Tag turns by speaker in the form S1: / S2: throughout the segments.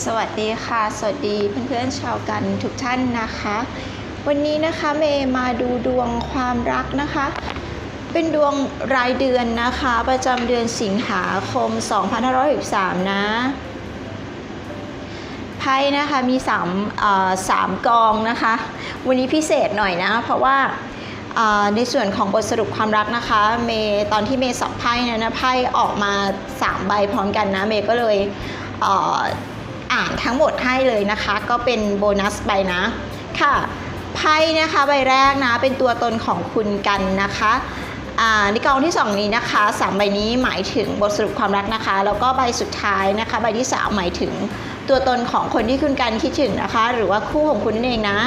S1: สวัสดีค่ะ สวัสดีเพื่อนๆชาวกันทุกท่านนะคะ วันนี้นะคะเมย์มาดูดวงความรักนะคะ เป็นดวงรายเดือนนะคะ ประจำเดือนสิงหาคม 2563 นะไพ่นะคะมี3เอ่อสามกองนะคะ วันนี้พิเศษหน่อยนะ เพราะว่าในส่วนของบทสรุปความรักนะคะ เมย์ตอนที่เมย์สับไพ่นะนะไพ่ออกมา 3 ใบพร้อมกันนะ เมย์ก็เลยเอ่านทั้งหมดให้เลยนะคะ ก็เป็นโบนัสใบนะ ค่ะไพ่นะคะใบแรกนะเป็นตัวตนของคุณกันนะคะอ่าในกองที่สองนี้นะคะสามใบนี้หมายถึงบทสรุปความรักนะคะ แล้วก็ใบสุดท้ายนะคะ ใบที่สามหมายถึงตัวตนของคนที่คุณกันคิดถึงนะคะ หรือว่าคู่ของคุณนั่นเองนะ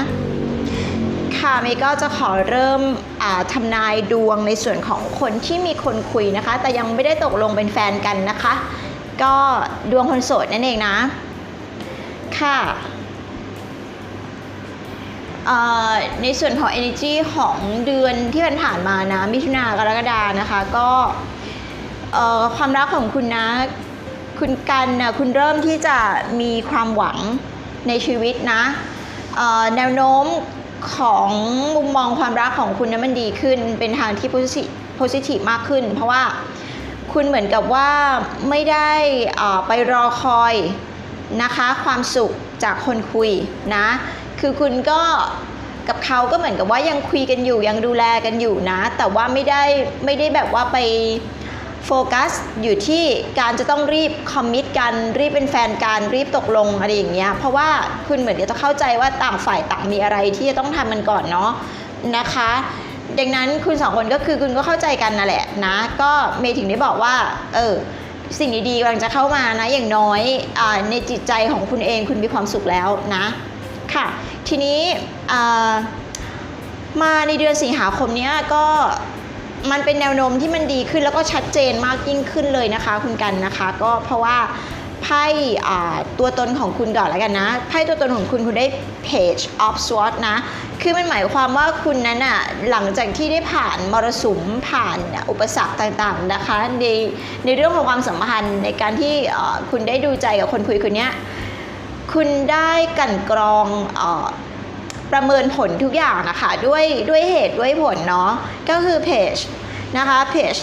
S1: ค่ะเมย์ก็จะขอเริ่มอ่าทำนายดวงในส่วนของคนที่มีคนคุยนะคะ แต่ยังไม่ได้ตกลงเป็นแฟนกันนะคะ ก็ดวงคนโสดนั่นเองนะ ค่ะในส่วนของ energy ของเดือนที่ผ่านมานะ มิถุนากรกฎานะคะ ก็ความรักของคุณนะ คุณกันนะคุณเริ่มที่จะมีความหวังในชีวิตนะ แนวโน้มของมุมมองความรักของคุณนะมันดีขึ้น เป็นทางที่ positive positive มากขึ้น เพราะว่าคุณเหมือนกับว่าไม่ได้ไปรอคอย นะคะ ความสุขจากคนคุยนะ คือคุณก็กับเขาก็เหมือนกับว่ายังคุยกันอยู่ยังดูแลกันอยู่นะ แต่ว่าไม่ได้ไม่ได้แบบว่าไปโฟกัสอยู่ที่การจะต้องรีบคอมมิตกันรีบเป็นแฟนกันรีบตกลงอะไรอย่างเงี้ยเพราะว่าคุณเหมือนจะต้องเข้าใจว่าต่างฝ่ายต่างมีอะไรที่จะต้องทำมันก่อนเนาะนะคะ ดังนั้นคุณสองคนก็คือคุณก็เข้าใจกันนั่นแหละนะ ก็เมย์ถึงได้บอกว่า เออ สิ่งดีๆกำลังจะเข้ามานะอย่างน้อยอในจิตใจของคุณเองคุณมีความสุขแล้วนะค่ะทีนี้มาในเดือนสิงหาคมเนี้ยก็มันเป็นแนวโน้มที่มันดีขึ้นแล้วก็ชัดเจนมากยิ่งขึ้นเลยนะคะ คุณกันนะคะ ก็เพราะว่า ไพ่ตัวตนของคุณก่อนแล้วกันนะ ไพ่ตัวตนของคุณคุณได้ page of swords นะ คือมันหมายความว่าคุณนั้นอะหลังจากที่ได้ผ่านมรสุมผ่านอุปสรรคต่างๆนะคะในในเรื่องของความสัมพันธ์ในการที่คุณได้ดูใจกับคนคุยคนเนี้ยคุณได้กันกรองอประเมินผลทุกอย่างนะคะ ด้วยด้วยเหตุด้วยผลเนาะก็คือเพจ นะคะเพจ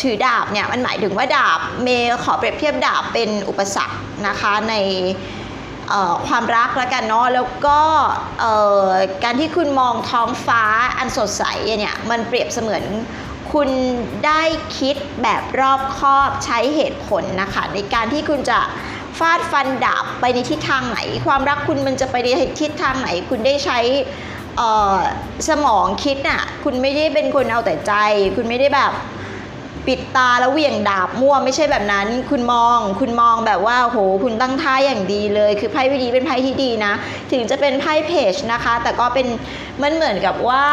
S1: ถือดาบเนี่ยมันหมายถึงว่าดาบเมย์ขอเปรียบเทียบดาบเป็นอุปสรรคนะคะในความรักแล้วกันเนาะแล้วก็การที่คุณมองท้องฟ้าอันสดใสเนี่ยมันเปรียบเสมือนคุณได้คิดแบบรอบคอบใช้เหตุผลนะคะในการที่คุณจะฟาดฟันดาบไปในทิศทางไหน ความรักคุณมันจะไปในทิศทางไหน คุณได้ใช้ สมองคิดน่ะ คุณไม่ได้เป็นคนเอาแต่ใจ คุณไม่ได้แบบปิดตาแล้วเหวี่ยงดาบมั่วไม่ใช่แบบนั้น คุณมอง คุณมองแบบว่าโหคุณตั้งท่าอย่างดีเลย คือไพ่วิดีเป็นไพ่ที่ดีนะ ถึงจะเป็นไพ่เพจนะคะ แต่ก็เป็นมันเหมือนกับว่า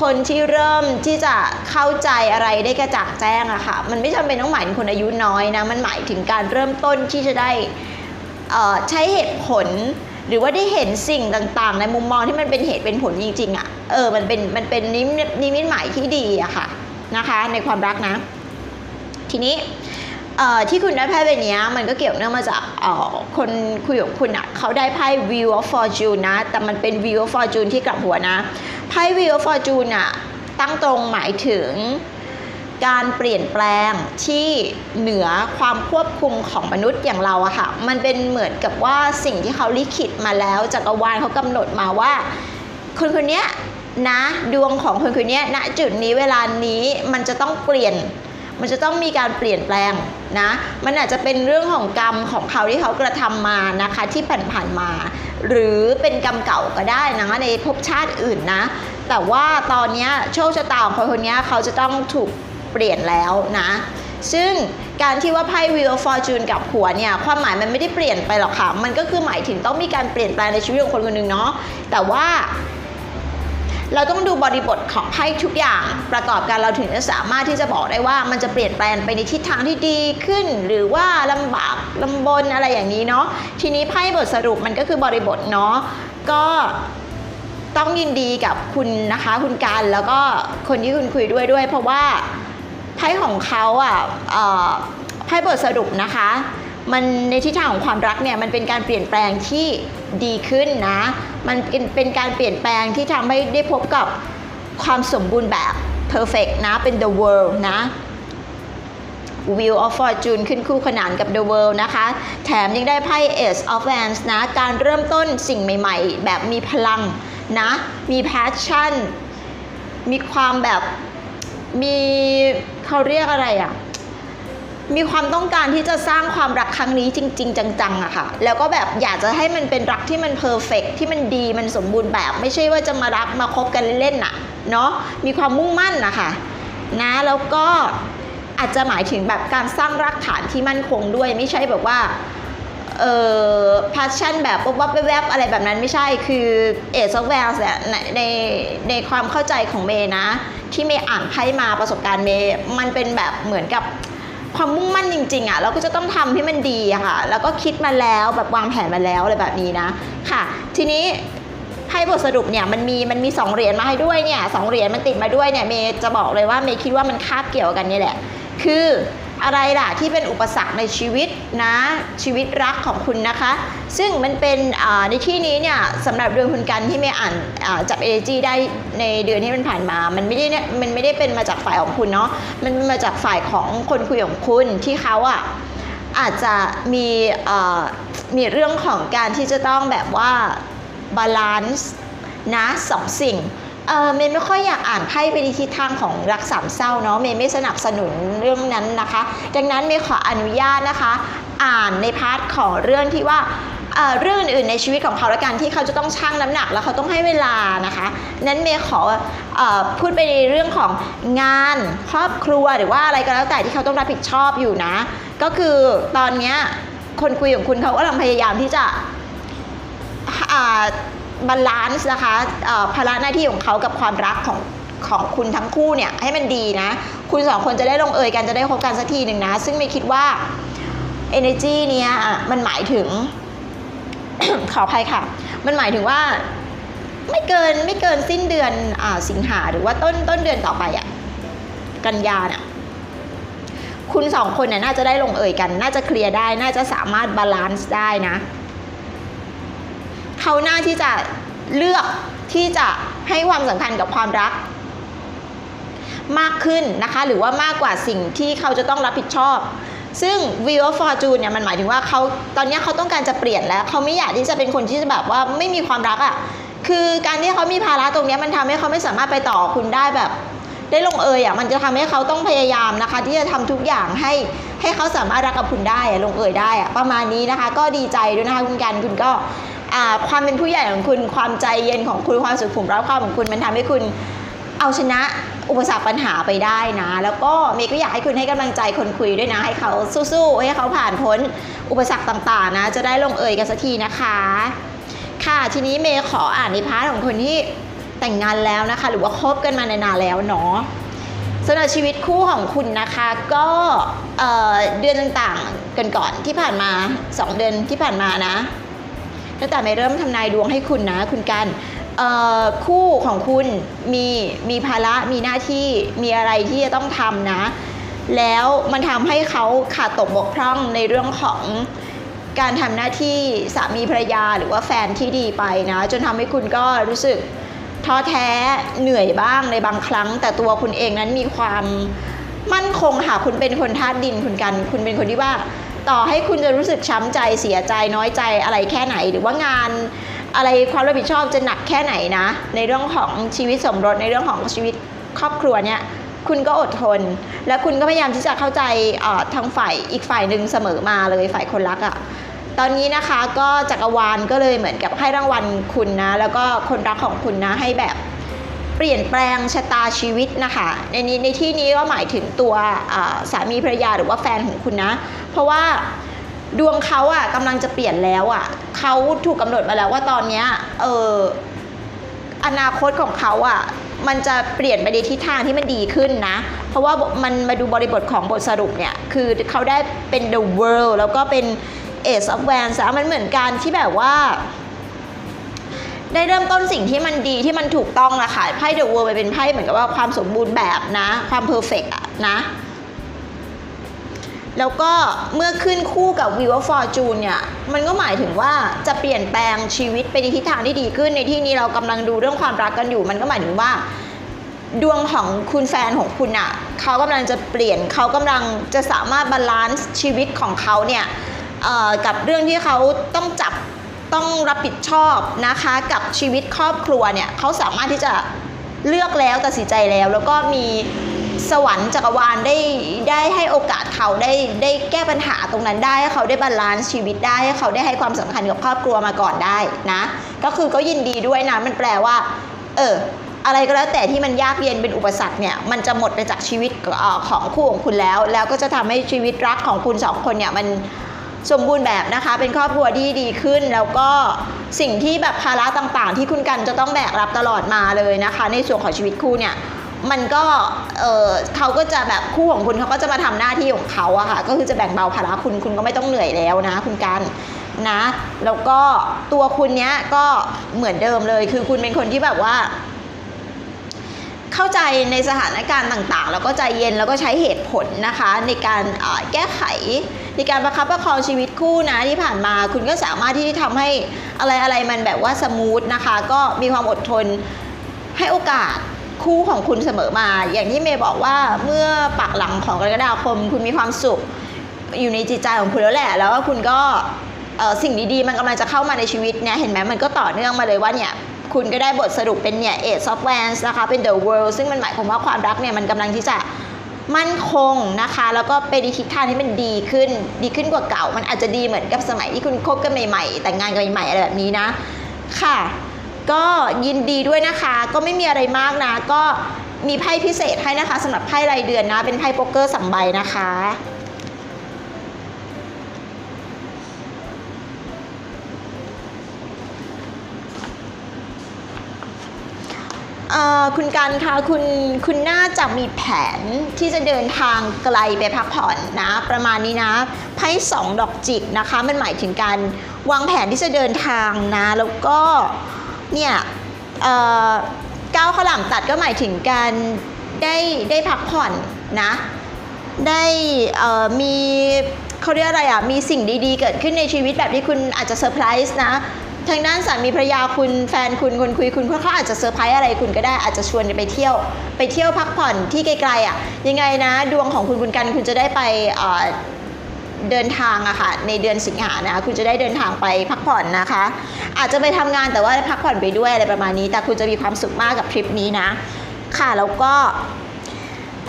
S1: คนที่เริ่มที่จะเข้าใจอะไรได้กระจ่างแจ้งอะค่ะ มันไม่จำเป็นต้องหมายถึงคนอายุน้อยนะ มันหมายถึงการเริ่มต้นที่จะได้ใช้เหตุผล หรือว่าได้เห็นสิ่งต่างๆ ในมุมมองที่มันเป็นเหตุเป็นผลจริงๆอะเออมันเป็นมันเป็นนิมิตนิมิตหมายที่ดีอะค่ะนะคะ ในความรักนะ ทีนี้เอ่อที่คุณได้ไพ่ใบนี้มันก็เกี่ยวเนื่องมาจากเอ่อคนคุยกับคุณอะเขาได้ไพ่ Wheel of Fortune นะ แต่มันเป็น Wheel of Fortune ที่กลับหัวนะ ไพ่ Wheel of Fortune อะตั้งตรงหมายถึง การเปลี่ยนแปลงที่เหนือความควบคุมของมนุษย์อย่างเราอะค่ะ มันเป็นเหมือนกับว่าสิ่งที่เขาลิขิตมาแล้วจักรวาลเขากำหนดมาว่า คนคนนี้นะดวงของคนคนนี้ณจุดนี้เวลานี้มันจะต้องเปลี่ยนมันจะต้องมีการเปลี่ยนแปลงนะ มันอาจจะเป็นเรื่องของกรรมของเขาที่เขากระทำมานะคะที่ผ่านๆมา หรือเป็นกรรมเก่าก็ได้นะในภพชาติอื่นนะ แต่ว่าตอนนี้โชคชะตาของคนคนนี้เขาจะต้องถูก เปลี่ยนแล้วนะ ซึ่งการที่ว่าไพ่ Wheel of Fortune กับหัวเนี่ย ความหมายมันไม่ได้เปลี่ยนไปหรอกค่ะ มันก็คือหมายถึงต้องมีการเปลี่ยนแปลงในชีวิตของคนคนหนึ่งเนาะแต่ว่าเราต้องดูบริบทของไพ่ทุกอย่างประกอบกันเราถึงจะสามารถที่จะบอกได้ว่ามันจะเปลี่ยนแปลงไปในทิศทางที่ดีขึ้น หรือว่าลำบากลำบนอะไรอย่างนี้เนาะทีนี้ไพ่บทสรุปมันก็คือบริบทเนาะก็ต้องยินดีกับคุณนะคะ คุณการแล้วก็คนที่คุณคุยด้วยด้วย เพราะว่า ไพ่ของเขาอะเอ่อไพ่บทสรุปนะคะมันในทิศทางของความรักเนี่ยมันเป็นการเปลี่ยนแปลงที่ดีขึ้นนะ มันเป็นเป็นการเปลี่ยนแปลงที่ทำให้ได้พบกับความสมบูรณ์แบบ perfect นะ เป็น the world นะ Wheel of Fortune ขึ้นคู่ขนานกับ The World นะคะ แถมยังได้ไพ่ Ace of Wands นะ การเริ่มต้นสิ่งใหม่ ๆ แบบมีพลังนะ มี passion มีความแบบ มีเขาเรียกอะไรอะ มีความต้องการที่จะสร้างความรักครั้งนี้จริง ๆ จังๆอะค่ะ แล้วก็แบบอยากจะให้มันเป็นรักที่มันเพอร์เฟกที่มันดีมันสมบูรณ์แบบ ไม่ใช่ว่าจะมารักมาคบกันเล่นๆน่ะเนาะมีความมุ่งมั่นนะคะนะแล้วก็อาจจะหมายถึงแบบการสร้างรากฐานที่มั่นคงด้วย ไม่ใช่แบบว่า เอ่อ passion แบบวับวับแวบๆอะไรแบบนั้นไม่ใช่คือ Ace of Wands เนี่ยในในความเข้าใจของเมย์นะ ที่เมย์อ่านไพ่มาประสบการณ์เมย์มันเป็นแบบเหมือนกับความมุ่งมั่นจริงๆอะ่ะเราก็จะต้องทำให้มันดีอะค่ะ แล้วก็คิดมาแล้วแบบวางแผนมาแล้วอะไรแบบนี้นะค่ะ ทีนี้ไพ่บทสรุปเนี่ยมันมีมันมีสองเหรียญมาให้ด้วยเนี่ยสองเหรียญมันติดมาด้วยเนี่ยเมย์จะบอกเลยว่าเมย์คิดว่ามันคาบเกี่ยวกันนี่แหละ คือ อะไรล่ะที่เป็นอุปสรรคในชีวิตนะชีวิตรักของคุณนะคะ ซึ่งมันเป็นในที่นี้เนี่ยสำหรับเดือนคุณกันที่ไม่อ่านจับเอจีได้ในเดือนที่มันผ่านมา มันไม่ได้เนี่ยมันไม่ได้เป็นมาจากฝ่ายของคุณเนาะมันมาจากฝ่ายของคนคุยของคุณที่เขาอะอาจจะมีมีเรื่องของการที่จะต้องแบบว่าบาลานซ์นะสองสิ่ง เออเมย์ไม่ค่อยอยากอ่านไพ่ไปในทิศทางของรักสามเศร้าเนาะเมย์ไม่สนับสนุนเรื่องนั้นนะคะ ดังนั้นเมย์ขออนุญาตนะคะ อ่านในพาร์ทของเรื่องที่ว่าเรื่องอื่นๆในชีวิตของเขาและกันที่เขาจะต้องชั่งน้ำหนักแล้วเขาต้องให้เวลานะคะ นั้นเมย์ขออพูดไปในเรื่องของงานครอบครัวหรือว่าอะไรก็แล้วแต่ที่เขาต้องรับผิดชอบอยู่นะ ก็คือตอนเนี้ยคนคุยของคุณเขากำลังพยายามที่จะ บาลานซ์นะคะภาระหน้าที่ของเขากับความรักของของคุณทั้งคู่เนี่ยให้มันดีนะ คุณสองคนจะได้ลงเอยกันจะได้คบกันสักทีหนึ่งนะ ซึ่งไม่คิดว่า energy เนี้ยมันหมายถึง ขออภัยค่ะ มันหมายถึงว่าไม่เกินไม่เกินสิ้นเดือนอสิงหาหรือว่าต้นต้นเดือนต่อไปอะกันยาน่ะคุณสองคนเนี่ยน่าจะได้ลงเอยกัน น่าจะเคลียร์ได้ น่าจะสามารถบาลานซ์ได้นะ เขาหน้าที่จะเลือกที่จะให้ความสำคัญกับความรัก มากขึ้นนะคะ หรือว่ามากกว่าสิ่งที่เขาจะต้องรับผิดชอบ ซึ่ง Wheel of Fortune เนี่ยมันหมายถึงว่าเขาตอนนี้เขาต้องการจะเปลี่ยนแล้ว เขาไม่อยากที่จะเป็นคนที่จะแบบว่าไม่มีความรักอะ่ะคือการที่เขามีภาระตรงนี้มันทำให้เขาไม่สามารถไปต่อคุณได้แบบ ได้ลงเอยอะมันจะทำให้เขาต้องพยายามนะคะ ที่จะทำทุกอย่างให้ให้เขาสามารถรักกับคุณได้ลงเอยได้อะประมาณนี้นะคะ ก็ดีใจด้วยนะคะคุณกันคุณก็ ความเป็นผู้ใหญ่ของคุณ ความใจเย็นของคุณ ความสุขุมรับความของคุณ มันทำให้คุณเอาชนะอุปสรรคปัญหาไปได้นะ แล้วก็เมย์ก็อยากให้คุณให้กำลังใจคนคุยด้วยนะ ให้เขาสู้ๆ ให้เขาผ่านพ้นอุปสรรคต่างๆ นะ จะได้ลงเอยกันสักทีนะคะ ค่ะทีนี้เมย์ขออ่านในพาร์ทของคนที่แต่งงานแล้วนะคะ หรือว่าคบกันมานานๆแล้วเนาะสำหรับชีวิตคู่ของคุณนะคะก็เอ่อเดือนต่างๆกันก่อนที่ผ่านมา 2 เดือนที่ผ่านมานะ ตั้งแต่ไม่เริ่มทำนายดวงให้คุณนะ คุณกันคู่ของคุณมีมีภาระมีหน้าที่มีอะไรที่จะต้องทำนะ แล้วมันทำให้เขาขาดตกบกพร่องในเรื่องของการทำหน้าที่สามีภรรยาหรือว่าแฟนที่ดีไปนะ จนทำให้คุณก็รู้สึกท้อแท้เหนื่อยบ้างในบางครั้ง แต่ตัวคุณเองนั้นมีความมั่นคงค่ะคุณเป็นคนธาตุดินคุณกัน คุณเป็นคนที่ว่า ต่อให้คุณจะรู้สึกช้ำใจเสียใจน้อยใจอะไรแค่ไหน หรือว่างานอะไรความรับผิดชอบจะหนักแค่ไหนนะ ในเรื่องของชีวิตสมรสในเรื่องของชีวิตครอบครัวเนี่ยคุณก็อดทน และคุณก็พยายามที่จะเข้าใจอ่อทางฝ่ายอีกฝ่ายหนึ่งเสมอมาเลยฝ่ายคนรักอะ่ะตอนนี้นะคะก็จักรวาลก็เลยเหมือนกับให้รางวัลคุณนะ แล้วก็คนรักของคุณนะให้แบบ เปลี่ยนแปลงชะตาชีวิตนะคะในนี้ในที่นี้ก็หมายถึงตัวสามีภรรยาหรือว่าแฟนของคุณนะ เพราะว่าดวงเขาอะกำลังจะเปลี่ยนแล้วอะเขาถูกกำหนดมาแล้วว่าตอนเนี้ยเอออนาคตของเขาอะ่ะมันจะเปลี่ยนไปในทิศทางที่มันดีขึ้นนะ เพราะว่ามันมาดูบริบทของบทสรุปเนี่ย คือเขาได้เป็น the world แล้วก็เป็น ace of wands มันเหมือนกันที่แบบว่า ได้เริ่มต้นสิ่งที่มันดีที่มันถูกต้องอะค่ะไพ่ the world มันเป็นไพ่เหมือนกับว่าความสมบูรณ์แบบนะ ความ perfect อะนะ แล้วก็เมื่อขึ้นคู่กับ Wheel of Fortune เนี่ยมันก็หมายถึงว่าจะเปลี่ยนแปลงชีวิตไปในทิศทางที่ดีขึ้นในที่นี้เรากำลังดูเรื่องความรักกันอยู่ มันก็หมายถึงว่าดวงของคุณแฟนของคุณอะ่ะเขากำลังจะเปลี่ยนเขากำลังจะสามารถบาลานซ์ชีวิตของเขาเนี่ยเอ่อกับเรื่องที่เขาต้องจับ ต้องรับผิดชอบนะคะกับชีวิตครอบครัวเนี่ยเขาสามารถที่จะเลือกแล้วตัดสินใจแล้ว แล้วก็มีสวรรค์จักรวาลได้ได้ให้โอกาสเขาได้ได้แก้ปัญหาตรงนั้นได้ให้เขาได้บาลานซ์ชีวิตได้ให้เขาได้ให้ความสำคัญกับครอบครัวมาก่อนได้นะก็คือก็ยินดีด้วยนะมันแปลว่า เอออะไรก็แล้วแต่ที่มันยากเย็นเป็นอุปสรรคเนี่ยมันจะหมดไปจากชีวิตของคู่ของคุณแล้ว แล้วก็จะทำให้ชีวิตรักของคุณสองคนเนี่ยมัน สมบูรณ์แบบนะคะ เป็นครอบครัวที่ดีขึ้น แล้วก็สิ่งที่แบบภาระต่างๆ ที่คุณกันจะต้องแบกรับตลอดมาเลยนะคะ ในส่วนของชีวิตคู่เนี่ยมันก็เออเขาก็จะแบบคู่ของคุณเขาก็จะมาทำหน้าที่ของเขาอะค่ะก็คือจะแบ่งเบาภาระคุณคุณก็ไม่ต้องเหนื่อยแล้วนะ คุณกันนะ แล้วก็ตัวคุณเนี้ยก็เหมือนเดิมเลย คือคุณเป็นคนที่แบบว่า เข้าใจในสถานการณ์ต่างๆ แล้วก็ใจเย็นแล้วก็ใช้เหตุผลนะคะ ในการแก้ไข ในการประคับประคองชีวิตคู่นะที่ผ่านมา คุณก็สามารถที่จะทำให้อะไรอะไรมันแบบว่าสมูทนะคะ ก็มีความอดทนให้โอกาสคู่ของคุณเสมอมา อย่างที่เมย์บอกว่าเมื่อปากหลังของกรกฎาคม คุณมีความสุขอยู่ในจิตใจของคุณแล้วแหละ แล้วก็คุณก็สิ่งดีๆ มันกำลังจะเข้ามาในชีวิตเนี่ยเห็นไหมมันก็ต่อเนื่องมาเลยว่าเนี่ยคุณก็ได้บทสรุปเป็นเนี่ยเอ of Wands นะคะเป็น The World ซึ่งมันหมายความว่าความรักเนี่ยมันกำลังที่จะ มั่นคงนะคะ แล้วก็ไปในทิศทางที่มันดีขึ้น ดีขึ้นกว่าเก่า มันอาจจะดีเหมือนกับสมัยที่คุณคบกันใหม่ๆ แต่งงานกันใหม่ๆอะไรแบบนี้นะ ค่ะ ก็ยินดีด้วยนะคะ ก็ไม่มีอะไรมากนะ ก็มีไพ่พิเศษให้นะคะสำหรับไพ่รายเดือนนะ เป็นไพ่โป๊กเกอร์สังใบนะคะ เอ่อ คุณการคะคุณคุณน่าจะมีแผนที่จะเดินทางไกลไปพักผ่อนนะ ประมาณนี้นะไพ่สองดอกจิกนะคะ มันหมายถึงการวางแผนที่จะเดินทางนะ แล้วก็เนี่ยเก้าวข้าวหลามตัดก็หมายถึงการได้ได้พักผ่อนนะ ได้มีเขาเรียกอะไรอะ มีสิ่งดีๆ เกิดขึ้นในชีวิตแบบที่คุณอาจจะเซอร์ไพรส์นะ ทางด้านสามีภรรยาคุณแฟนคุณคนคุยคุณเขาอาจจะเซอร์ไพรส์อะไรคุณก็ได้อาจจะชวนไปเที่ยว ไปเที่ยวพักผ่อนที่ไกลๆอะยังไงนะ ดวงของคุณคุณกันคุณจะได้ไปเดินทางอะค่ะในเดือนสิงหานะคุณจะได้เดินทางไปพักผ่อนนะคะ อาจจะไปทำงานแต่ว่าได้พักผ่อนไปด้วยอะไรประมาณนี้ แต่คุณจะมีความสุขมากกับทริปนี้นะ ค่ะแล้วก็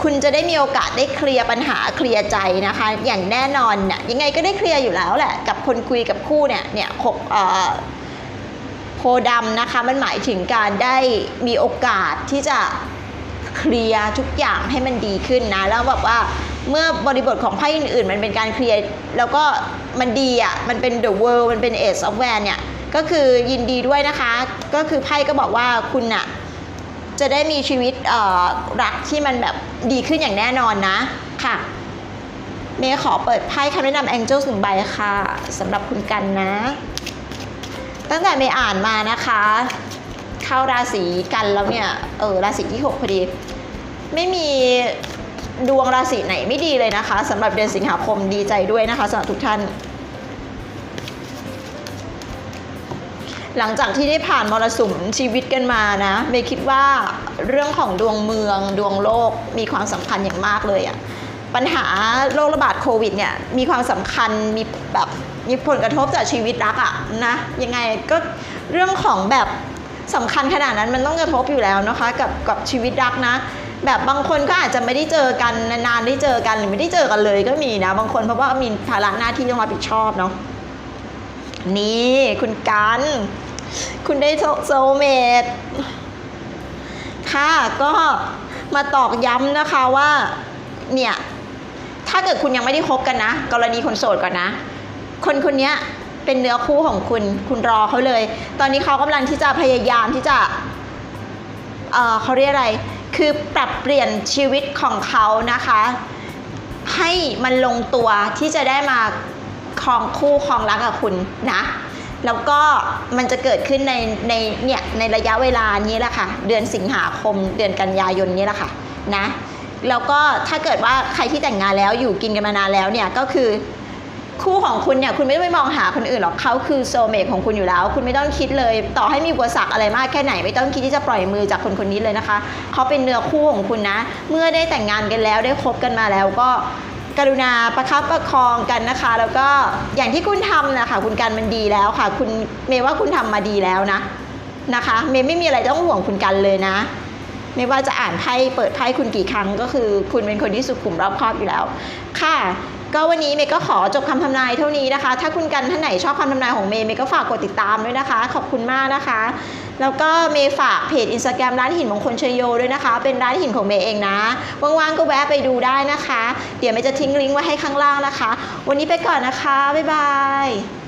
S1: คุณจะได้มีโอกาสได้เคลียร์ปัญหาเคลียร์ใจนะคะ อย่างแน่นอนเนี่ยยังไงก็ได้เคลียร์อยู่แล้วแหละ กับคนคุยกับคู่เนี่ยเนี่ยหกเอ่อ โพธิ์ดำนะคะมันหมายถึงการได้มีโอกาสที่จะเคลียร์ทุกอย่างให้มันดีขึ้นนะ แล้วแบบว่าเมื่อบริบทของไพ่อื่นๆ มันเป็นการเคลียร์แล้วก็มันดีอะมันเป็น the world มันเป็น ace of w a r เนี่ยก็คือยินดีด้วยนะคะ ก็คือไพ่ก็บอกว่าคุณอะจะได้มีชีวิตรักที่มันแบบดีขึ้นอย่างแน่นอนนะค่ะ เมย์ขอเปิดไพ่คำแนะนำ Angel หนึ่งใบค่ะสำหรับคุณกันนะ ตั้งแต่เมย์อ่านมานะคะ เข้าราศีกันแล้วเนี่ย เออราศีที่ 6 พอดี ไม่มีดวงราศีไหนไม่ดีเลยนะคะสำหรับเดือนสิงหาคมดีใจด้วยนะคะสำหรับทุกท่าน หลังจากที่ได้ผ่านมรสุมชีวิตกันมานะเมย์คิดว่าเรื่องของดวงเมืองดวงโลกมีความสำคัญอย่างมากเลยอะ ปัญหาโรคระบาดโควิดเนี่ยมีความสำคัญมีแบบมีผลกระทบต่อชีวิตรักอะนะยังไงก็เรื่องของแบบสำคัญขนาดนั้นมันต้องกระทบอยู่แล้วนะคะกับกับชีวิตรักนะ แบบบางคนก็อาจจะไม่ได้เจอกันนานๆได้เจอกันหรือไม่ได้เจอกันเลยก็มีนะ บางคนเพราะว่ามีภาระหน้าที่ต้องรับผิดชอบเนาะนี่คุณกัน คุณได้โซเมตค่ะก็มาตอกย้ำนะคะว่าเนี่ย ถ้าเกิดคุณยังไม่ได้คบกันนะ กรณีคนโสดก่อนนะ คนคนนี้เป็นเนื้อคู่ของคุณ คุณรอเขาเลย ตอนนี้เขากำลังที่จะพยายามที่จะ เอ่อเขาเรียกอะไร คือปรับเปลี่ยนชีวิตของเขานะคะ ให้มันลงตัวที่จะได้มาครองคู่ครองรักกับคุณนะแล้วก็มันจะเกิดขึ้นในในเนี่ยในระยะเวลานี้แหละค่ะ เดือนสิงหาคมเดือนกันยายนนี้แหละค่ะนะ แล้วก็ถ้าเกิดว่าใครที่แต่งงานแล้วอยู่กินกันมานานแล้วเนี่ยก็คือคู่ของคุณเนี่ยคุณไม่ต้องไปมองหาคนอื่นหรอกเขาคือโซเมทของคุณอยู่แล้ว คุณไม่ต้องคิดเลย ต่อให้มีอุปสรรคอะไรมากแค่ไหน ไม่ต้องคิดที่จะปล่อยมือจากคนคนนี้เลยนะคะเขาเป็นเนื้อคู่ของคุณนะ เมื่อได้แต่งงานกันแล้วได้คบกันมาแล้วก็กรุณาประคับประคองกันนะคะ แล้วก็อย่างที่คุณทำนะคะคุณการมันดีแล้วค่ะ คุณเมย์ว่าคุณทำมาดีแล้วนะนะคะ เมย์ไม่มีอะไรต้องห่วงคุณกันเลยนะ ไม่ว่าจะอ่านไพ่เปิดไพ่คุณกี่ครั้ง ก็คือคุณเป็นคนที่สุขุมรอบคอบอยู่แล้ว ค่ะ ก็วันนี้เมย์ก็ขอจบคำทำนายเท่านี้นะคะ ถ้าคุณกันท่านไหนชอบคำทำนายของเมย์เมย์ก็ฝากกดติดตามด้วยนะคะ ขอบคุณมากนะคะ แล้วก็เมย์ฝากเพจอินสตาแกรมร้านหินมงคลเชยโยด้วยนะคะ เป็นร้านหินของเมย์เองนะว่างๆก็แวะไปดูได้นะคะ เดี๋ยวเมย์จะทิ้งลิงก์ไว้ให้ข้างล่างนะคะ วันนี้ไปก่อนนะคะบ๊ายบาย